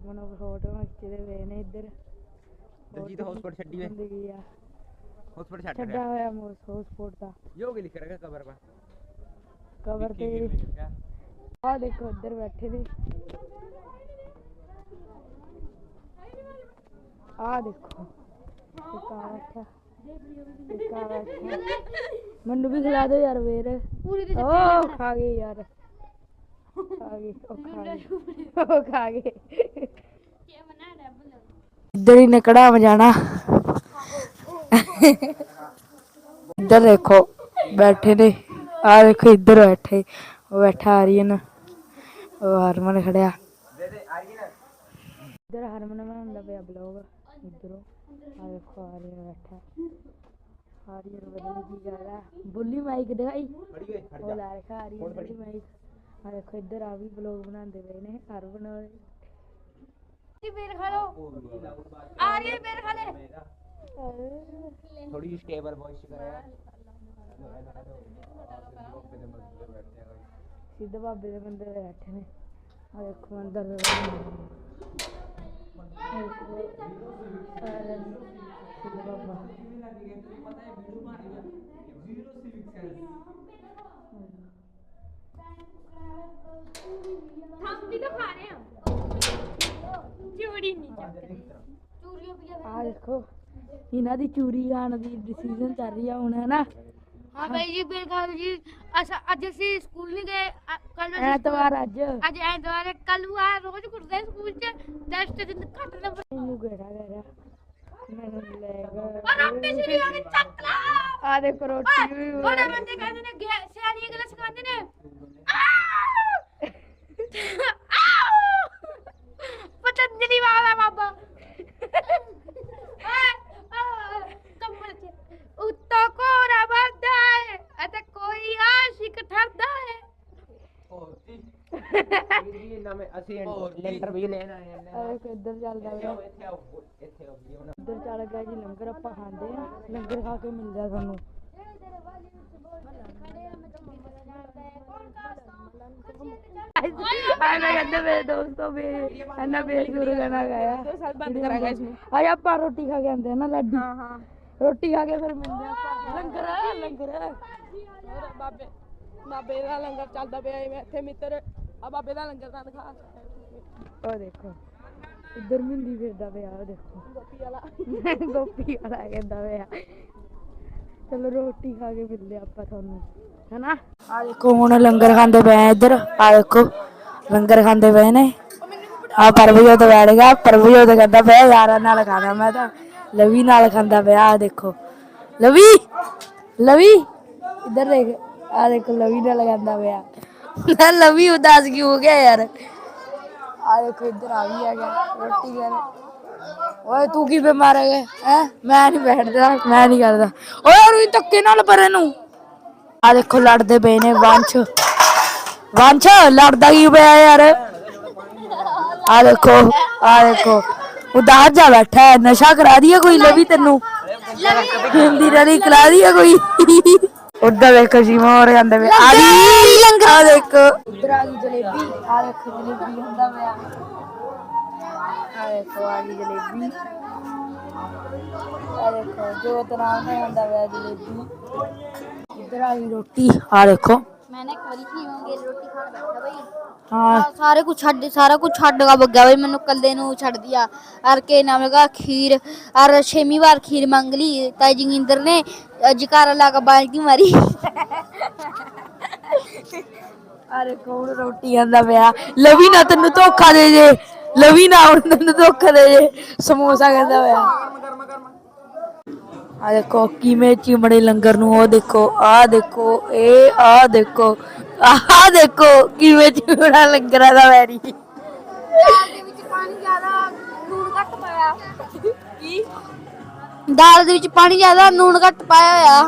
ਹਰਮਨ photo ਖਿੱਚਦੇ ਪਏ ਨੇ ਇੱਧਰ। ਦਲਜੀਤ ਹੌਸਪੀਟਲ ਛੱਡੀ ਵੇ। ਜ਼ਿੰਦਗੀ ਆ। ਹੌਸਪੀਟਲ ਛੱਡ ਛੱਡਾ ਰਿਹਾ। ਹੋਇਆ ਮੋਸੋ ਸਪੋਰਟ ਦਾ। ਯੋ ਕੀ ਲਿਖ ਰਿਹਾ ਕਬਰ ਪਰ? ਕਵਰ ਤੇ ਆਹ ਦੇਖੋ ਇੱਧਰ ਬੈਠੇ ਨੇ। ਦੇਖੋ ਆ ਇੱਕ ਆ ਬੈਠਾ। ਮੈਨੂੰ ਵੀ ਖਿਲਾ ਦਿਓ ਯਾਰ ਵੇਰ। ਪੂਰੀ ਤੇ ਖਾ ਗਏ ਯਾਰ। ਖਾ ਗਏ ਉਹ ਖਾ ਗਏ ਉਹ ਖਾ ਗਏ ਕੀ ਬਣਾ ਡਬਲ ਇੱਧਰ ਹੀ ਨਿਕੜਾ ਵਜਾਣਾ ਇੱਧਰ ਦੇਖੋ ਬੈਠੇ ਨੇ। ਆ ਦੇਖੋ ਇੱਧਰ ਬੈਠੇ। ਉਹ ਬੈਠਾ ਆਰੀਅਨ। ਉਹ ਹਰਮਨ ਖੜਿਆ। ਦੇ ਦੇ ਆ ਗਈ ਨਾ ਇੱਧਰ ਹਰਮਨ ਬਣਾਉਂਦਾ ਪਿਆ ਬਲੌਗ ਇੱਧਰੋਂ। ਆ ਦੇਖੋ ਆਰੀਅਨ ਬੈਠਾ। ਆਰੀਅਨ ਬਦਲੀ ਕੀ ਕਰਦਾ ਬੁੱਲੀ ਮਾਈਕ ਦਿਖਾਈ। ਫੜੀ ਓਏ ਫੜ ਉਹ ਜਾ। ਲਾ ਰੱਖਾ ਆਰੀਅਨ ਬੁੱਲੀ ਮਾਈਕ ਆ ਦੇਖੋ ਇੱਧਰ ਆ ਵੀ ਬਲੌਗ ਬਣਾਉਂਦੇ ਪਏ ਨੇ ਹਰਮਨ ਵਾਲੇ। ਜੀ ਬੇਰ ਖਾ ਲਓ। ਆ ਰਹੀ ਹੈ ਬੇਰ ਖਾ ਲੈ। ਥੋੜੀ ਜਿਹੀ ਸਟੇਬਲ ਵੌਇਸ ਕਰਿਆ। ਸਿੱਧ ਬਾਬੇ ਦੇ ਬੰਦੇ ਬੈਠੇ ਨੇ। ਆ ਦੇਖੋ ਅੰਦਰ ਸਿੱਧ ਬਾਬਾ। ਖਾ ਰਹੇ ਹਾਂ ਚੂੜੀ ਨਹੀਂ ਚੱਕਦੇ। ਚੂੜੀਆਂ ਪਈਆਂ ਆ ਦੇਖੋ ਇਹਨਾਂ ਦੀ ਚੂਰੀ ਖਾਣ ਦੀ ਡਿਸੀਜਨ ਚੱਲ ਰਹੀ ਆ ਹੁਣ ਹੈ ਨਾ ਹਾਂ ਬਾਈ ਜੀ ਬੇਰ ਖਾ ਲਓ ਜੀ। ਅਸਾਂ ਅੱਜ ਅਸੀਂ ਸਕੂਲ ਨਹੀਂ ਗਏ। ਕੱਲ ਐਤਵਾਰ ਅੱਜ। ਅੱਜ ਐਤਵਾਰ ਕੱਲ ਨੂੰ ਆ ਰੋਜ਼ ਕੁੱਟਦੇ ਸਕੂਲ ਚ। ਟੈਸਟ ਦਿਨ ਘੱਟ ਨੰਬਰ ਮੈਨੂੰ ਕਿਹੜਾ ਕਹਿ ਮੈਨੂੰ ਲੈ ਆ ਰੋਟੀ ਸ਼ੁਰੂ ਆ ਗਈ ਚੱਕ ਲਾ। ਆ ਦੇਖੋ ਰੋਟੀ ਵੀ ਬੜੇ ਬੰਦੇ ਕਹਿੰਦੇ ਨੇ ਗੇ- ਸਿਆਣੀਆਂ ਗੱਲਾਂ ਸਿਖਾਉਂਦੇ ਨੇ। ਆਹ! ਆਹ! ਪਤੰਜਲੀ ਵਾਲਾ ਬਾਬਾ। ਆਹ! ਆਹ! ਕਮਰ ਚ। ਉੱਤੋਂ ਕੋਰਾ ਵਰਦਾ ਹੈ ਅਤੇ ਕੋਈ ਆਸ਼ਿਕ ਠਰਦਾ ਹੈ। ਜੀ ਨਵੇਂ ਅਸੀਂ ਲੈਂਟਰ ਵੀ ਲੈਣ ਆਏ ਆ। ਹਾਂ ਦੇਖੋ ਇੱਧਰ ਚੱਲਦਾ ਪਿਆ ਇੱਥੇ ਆਓ ਇੱਥੇ ਆਓ ਜੀ ਹੁਣ ਇੱਧਰ ਚੱਲ ਗਿਆ ਜੀ ਲੰਗਰ ਆਪਾਂ ਖਾਂਦੇ ਆ। ਲੰਗਰ ਖਾ ਕੇ ਮਿਲਦਾ ਤੁਹਾਨੂੰ ਆਇਆ ਕਹਿੰਦੇ ਮੇਰੇ ਦੋਸਤੋ ਵੀ ਇਹਨਾਂ ਬੇਸ਼ੁਰ ਗਾਣਾ ਗਾਇਆ ਸਾਲ ਬੰਦ ਕਰਾਂਗਾ ਇਸ ਨੂੰ ਆਏ ਆਪਾਂ ਰੋਟੀ ਖਾ ਕੇ ਆਂਦੇ ਆ ਨਾ ਲੱਡੂ ਹਾਂ ਹਾਂ ਰੋਟੀ ਖਾ ਕੇ ਫਿਰ ਮਿਲਦੇ ਆ ਲੰਗਰ ਲੰਗਰ ਬਾਬੇ ਬਾਬੇ ਦਾ ਲੰਗਰ ਚੱਲਦਾ ਪਿਆ ਐਵੇਂ ਇੱਥੇ ਮਿੱਤਰ ਆ ਬਾਬੇ ਦਾ ਲੰਗਰ ਤਾਂ ਦਿਖਾ ਉਹ ਦੇਖੋ ਇੱਧਰ ਮਿੰਦੀ ਫਿਰਦਾ ਪਿਆ ਉਹ ਦੇਖੋ ਗੋਪੀ ਵਾਲਾ ਗੋਪੀ ਵਾਲਾ ਕਹਿੰਦਾ ਪਿਆ ਚਲੋ ਰੋਟੀ ਖਾ ਕੇ ਮਿਲਦੇ ਆਪਾਂ ਤੁਹਾਨੂੰ, ਹੈਨਾ? ਆ ਦੇਖੋ, ਹੁਣ ਲੰਗਰ ਖਾਂਦੇ ਪਏ ਆ ਇੱਧਰ। ਆ ਦੇਖੋ, ਲੰਗਰ ਖਾਂਦੇ ਪਏ ਨੇ। ਆ ਪਰਵਜੋਤ ਬੈਠ ਗਿਆ। ਪਰਵਜੋਤ ਕਹਿੰਦਾ ਪਿਆ, ਯਾਰਾਂ ਨਾਲ ਖਾਣਾ ਮੈਂ ਤਾਂ, ਲਵੀ ਨਾਲ ਖਾਂਦਾ ਪਿਆ, ਆ ਦੇਖੋ। ਲਵੀ! ਲਵੀ! ਇੱਧਰ ਦੇਖ, ਆ ਦੇਖੋ, ਲਵੀ ਨਾਲ ਖਾਂਦਾ ਪਿਆ। ਨਾ ਲਵੀ ਉਦਾਸ ਕਿਉਂ ਹੋ ਗਿਆ ਯਾਰ? ਆ ਦੇਖੋ, ਇੱਧਰ ਆ ਵੀ ਆ ਗਿਆ, ਰੋਟੀ ਕਰ ਓਏ ਤੂੰ ਕੀ ਬਿਮਾਰ ਹੈ? ਹੈ? ਮੈਂ ਨਹੀਂ ਬੈਠਦਾ ਮੈਂ ਨਹੀਂ ਕਰਦਾ। ਓਏ ਰੂਈ ਧੱਕੇ ਨਾਲ ਪਰੇ ਨੂੰ। ਆ ਦੇਖੋ ਲੜਦੇ ਪਏ ਨੇ ਵੰਸ਼। ਵੰਸ਼ ਲੜਦਾ ਕੀ ਪਿਆ ਯਾਰ? ਆ ਦੇਖੋ ਆ ਦੇਖੋ। ਉਦਾਸ ਜਾ ਬੈਠਾ ਹੈ ਨਸ਼ਾ ਕਰਾ ਦਿਆ ਕੋਈ ਲਵੀ ਤੈਨੂੰ? ਹਿੰਦੀ ਰਲੀ ਕਰਾ ਦਿਆ ਕੋਈ? ਉਧਰ ਦੇਖੋ ਸ਼ੀਮਾ ਹੋਰ ਜਾਂਦੇ ਵੇ ਆ ਦੇਖੋ। ਉਧਰ ਆ ਗਈ ਜਲੇਬੀ ਆ ਦੇਖੋ ਜਲੇਬੀ ਹੁੰਦਾ ਪਿਆ। ਦੇਖੋ ਆ ਗਈ ਜਲੇਬੀ। ਆ ਦੇਖੋ ਜੋ ਤਰ੍ਹਾਂ ਦਾ ਹੁੰਦਾ ਪਿਆ ਜਲੇਬੀ। ਇੱਧਰ ਆ ਗਈ ਰੋਟੀ ਆ ਦੇਖੋ। ਮੈਨੇ ਇੱਕ ਵਾਰੀ ਹੋਂਗੇ ਰੋਟੀ ਖਾਣ ਬੈਠਾ ਬਈ। ਹਾਂ। ਸਾਰੇ ਕੁਝ ਛੱਡ ਸਾਰਾ ਕੁਝ ਛੱਡ ਗਾ ਬੱਗਾ ਬਈ ਮੈਨੂੰ ਕੱਲੇ ਨੂੰ ਛੱਡ ਦਿਆ ਅਰ ਕੇ ਨਾਮ ਲਗਾ ਖੀਰ ਅਰ ਛੇਵੀਂ ਵਾਰ ਖੀਰ ਮੰਗ ਲਈ ਤਾਈ ਜਗਿੰਦਰ ਨੇ ਜਕਾਰਾ ਲਾ ਕੇ ਬਾਲਟੀ ਮਾਰੀ। ਅਰੇ ਕੌਣ ਰੋਟੀ ਖਾਂਦਾ ਪਿਆ। ਲਵੀ ਨਾ ਤੈਨੂੰ ਧੋਖਾ ਦੇ ਜੇ। ਲਵੀ ਨਾ ਹੁਣ ਤੈਨੂੰ ਧੋਖਾ ਦੇ ਜੇ ਸਮੋਸਾ ਕਹਿੰਦਾ ਪਿਆ ਆ ਦੇਖੋ ਕਿਵੇਂ ਚਿਮੜੇ ਲੰਗਰ ਨੂੰ ਉਹ ਦੇਖੋ ਆ ਦੇਖੋ ਇਹ ਆ ਦੇਖੋ ਆ ਦੇਖੋ ਕਿਵੇਂ ਚਿਮੜਾ ਲੰਗਰਾਂ ਦਾ ਵੈਰੀ। ਦਾਲ ਦੇ ਵਿੱਚ ਪਾਣੀ ਜ਼ਿਆਦਾ ਨੂਣ ਘੱਟ ਪਾਇਆ ਕੀ ਦਾਲ ਦੇ ਵਿੱਚ ਪਾਣੀ ਜ਼ਿਆਦਾ ਨੂਣ ਘੱਟ ਪਾਇਆ ਹੋਇਆ।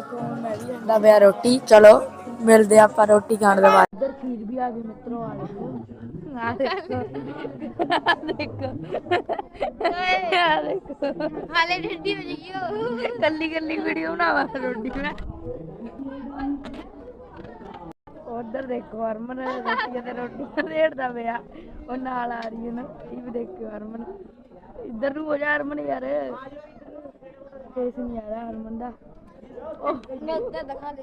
ਕੌਣ ਮੈਂ ਵੀ ਅੰਡਾ ਪਿਆ ਰੋਟੀ ਚਲੋ ਮਿਲਦੇ ਆਪਾਂ ਰੋਟੀ ਖਾਣ ਦੇ ਬਾਅਦ। ਵੀ ਆ ਗਈ ਮਿੱਤਰੋ ਆ ਦੇਖੋ ਆ ਦੇਖੋ ਆ ਦੇਖੋ। ਆ ਦੇਖੋ ਹਾਲੇ ਠੰਡੀ ਹੋ ਜਗੀ ਕੱਲੀ ਕੱਲੀ ਵੀਡੀਓ ਬਣਾਵਾ ਰੋਟੀ ਮੈਂ। ਉਧਰ ਦੇਖੋ ਹਰਮਨ ਰੋਟੀਆਂ ਤੇ ਰੇੜਦਾ ਪਿਆ। ਉਹ ਨਾਲ ਆ ਰਹੀ ਹੈ ਨਾ ਇਹ ਵੀ ਦੇਖਿਓ ਹਰਮਨ ਇੱਧਰ ਨੂੰ ਹੋ ਜਾ ਹਰਮਨ ਯਾਰ। ਫੇਸ ਨਹੀਂ ਆ ਰਿਹਾ ਹਰਮਨ ਦਾ। ਉਹ। ਮੈਂ ਉੱਧਰ ਦਿਖਾ ਦੇ।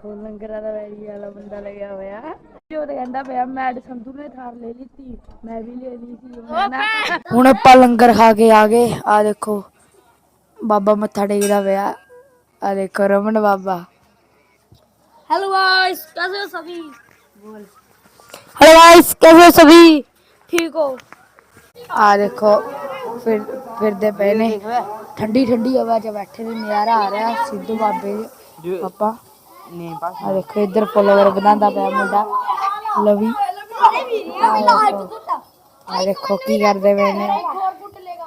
ਖੋਲ ਲੰਗਰਾਂ ਦਾ ਵੈਰੀ ਵਾਲਾ ਬੰਦਾ ਲੱਗਿਆ ਹੋਇਆ ਜੋ ਤੇ ਕਹਿੰਦਾ ਪਿਆ ਮੈਡ ਸੰਧੂ ਨੇ ਥਾਰ ਲੈ ਲਈਤੀ ਮੈਂ ਵੀ ਲੈ ਲਈ ਸੀ ਮੈਂ ਨਾ ਹੁਣ ਆਪਾਂ ਲੰਗਰ ਖਾ ਕੇ ਆ ਗਏ ਆ ਦੇਖੋ ਬਾਬਾ ਮੱਥਾ ਟੇਕਦਾ ਪਿਆ ਆ ਦੇਖੋ ਰਮਨ ਬਾਬਾ हेलो गाइस कैसे हो सभी हेलो गाइस कैसे हो सभी ठीक हो ਆ ਦੇਖੋ ਫਿਰ ਫਿਰਦੇ ਪਏ ਨੇ। ਠੰਡੀ ਠੰਡੀ ਹਵਾ 'ਚ ਬੈਠੇ ਨੇ ਨਜ਼ਾਰਾ ਆ ਰਿਹਾ ਸਿੱਧੂ ਬਾਬੇ ਪਾਪਾ। ਨੇ ਬਸ। ਆ ਦੇਖੋ ਇੱਧਰ ਫੋਲੋਵਰ ਬਣਾਉਂਦਾ ਪਿਆ ਮੁੰਡਾ ਲਵੀ। ਆ ਦੇਖੋ ਕੀ ਕਰਦੇ ਪਏ ਨੇ।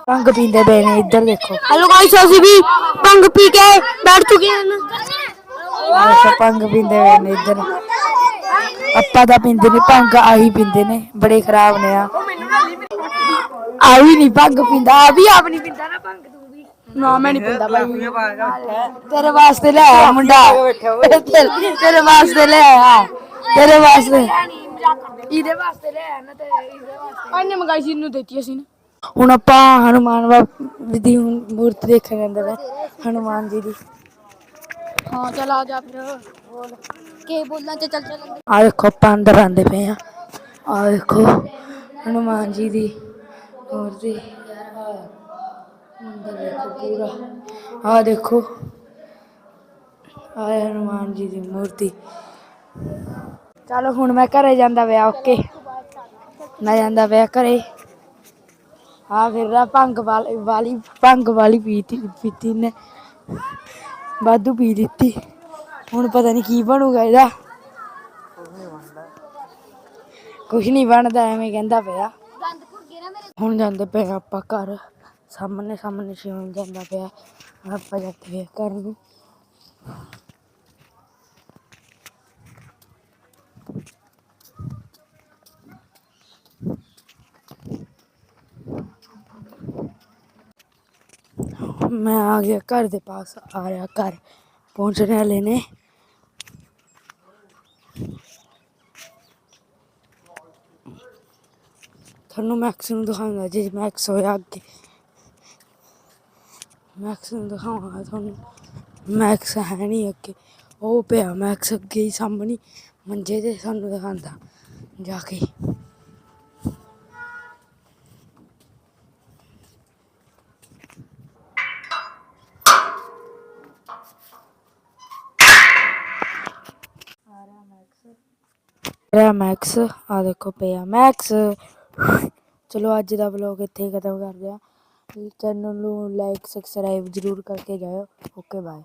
ਭੰਗ ਪੀਂਦੇ ਪਏ ਨੇ ਇੱਧਰ ਦੇਖੋ। ਹਲੋ ਗਾਇਸ ਅਸੀਂ ਵੀ ਭੰਗ ਪੀ ਕੇ ਬੈਠ ਚੁੱਕੇ ਹਨ ਅੱਛਾ ਭੰਗ ਪੀਂਦੇ ਪਏ ਨੇ ਇੱਧਰ। ਆਪਾਂ ਤਾਂ ਪੀਂਦੇ ਨੇ ਭੰਗ ਆਹੀ ਪੀਂਦੇ ਨੇ ਬੜੇ ਖਰਾਬ ਨੇ ਆ। ਆ ਵੀ ਨਹੀਂ ਭੰਗ ਪੀਂਦਾ ਆ ਵੀ ਆਪ ਨਹੀਂ ਪੀਂਦਾ ਨਾ ਭੰਗ ਤੂੰ ਵੀ। ਨਾ ਮੈਂ ਨਹੀਂ ਪੀਂਦਾ ਭਾਈ। ਤੇਰੇ ਵਾਸਤੇ ਲੈ ਆਇਆ ਮੁੰਡਾ। ਤੇਰੇ ਤੇਰੇ ਵਾਸਤੇ ਲੈ ਆਇਆ ਤੇਰੇ ਵਾਸਤੇ। ਇਹਦੇ ਵਾਸਤੇ ਲੈ ਆਇਆ ਨਾ ਤੇ ਇਹਦੇ ਵਾਸਤੇ। ਇਹਨੇ ਮੰਗਾਈ ਸੀ ਇਹਨੂੰ ਦਿੱਤੀ ਅਸੀਂ ਹੁਣ ਆਪਾਂ ਹਨੂਮਾਨ ਬਾਬਾ ਦੀ ਮੂਰਤੀ ਦੇਖਣ ਜਾਂਦੇ ਨੇ ਹਨੂਮਾਨ ਜੀ ਦੀ। ਹਾਂ ਚਲ ਆ ਜਾ ਫਿਰ। ਕੇ ਬੋਲਣਾ ਚ ਚੱਲ ਚੱਲ। ਆ ਦੇਖੋ ਆਪਾਂ ਅੰਦਰ ਆਂਦੇ ਪਏ ਆ। ਆ ਦੇਖੋ ਹਨੂਮਾਨ ਜੀ ਦੀ। ਮੂਰਤੀ ਅੰਦਰ ਦੇਖੋ ਪੂਰਾ। ਆ ਦੇਖੋ। ਆ ਹਨੂਮਾਨ ਜੀ ਦੀ ਮੂਰਤੀ। ਚਲੋ ਹੁਣ ਮੈਂ ਘਰੇ ਜਾਂਦਾ ਪਿਆ ਓਕੇ। ਮੈਂ ਜਾਂਦਾ ਪਿਆ ਘਰੇ। ਆ ਫਿਰ ਨਾ ਭੰਗ ਵਾਲੀ ਵਾਲੀ ਭੰਗ ਵਾਲੀ ਪੀਤੀ ਪੀਤੀ ਨੇ। ਵਾਧੂ ਪੀ ਦਿੱਤੀ। ਹੁਣ ਪਤਾ ਨਹੀਂ ਕੀ ਬਣੂਗਾ ਇਹਦਾ। ਕੁਝ ਨਹੀਂ ਬਣਦਾ, ਐਵੇਂ ਕਹਿੰਦਾ ਪਿਆ। ਹੁਣ ਜਾਂਦੇ ਪਏ ਆਪਾਂ ਘਰ। ਸਾਹਮਣੇ ਸਾਹਮਣੇ ਸ਼ਿਵਮ ਜਾਂਦਾ ਪਿਆ। ਆਪਾਂ ਜਾਂਦੇ ਪਏ ਘਰ ਨੂੰ। ਮੈਂ ਆ ਗਿਆ ਘਰ ਦੇ ਪਾਸ। ਆ ਰਿਹਾ ਘਰ। ਪਹੁੰਚਣੇ ਵਾਲੇ ਨੇ। ਤੁਹਾਨੂੰ ਮੈਕਸ ਨੂੰ ਦਿਖਾਉਂਗਾ ਜੇ ਮੈਕਸ ਹੋਇਆ ਅੱਗੇ। ਮੈਕਸ ਨੂੰ ਦਿਖਾਵਾਂਗਾ ਤੁਹਾਨੂੰ। ਮੈਕਸ ਹੈ ਨਹੀਂ ਅੱਗੇ। ਉਹ ਪਿਆ ਮੈਕਸ ਅੱਗੇ ਹੀ ਸਾਹਮਣੇ। ਮੰਜੇ ਤੇ ਸਾਨੂੰ ਦਿਖਾਉਂਦਾ, ਜਾ ਕੇ। ਰਿਹਾ ਮੈਕਸ ਆ ਦੇਖੋ ਪਿਆ। ਮੈਕਸ ਚਲੋ ਅੱਜ ਦਾ ਵਲੌਗ ਇੱਥੇ ਹੀ ਖਤਮ ਕਰਦੇ ਆ ਚੈਨਲ ਨੂੰ ਲਾਈਕ ਸਬਸਕ੍ਰਾਈਬ ਜਰੂਰ ਕਰਕੇ ਜਾਇਓ। Okay bye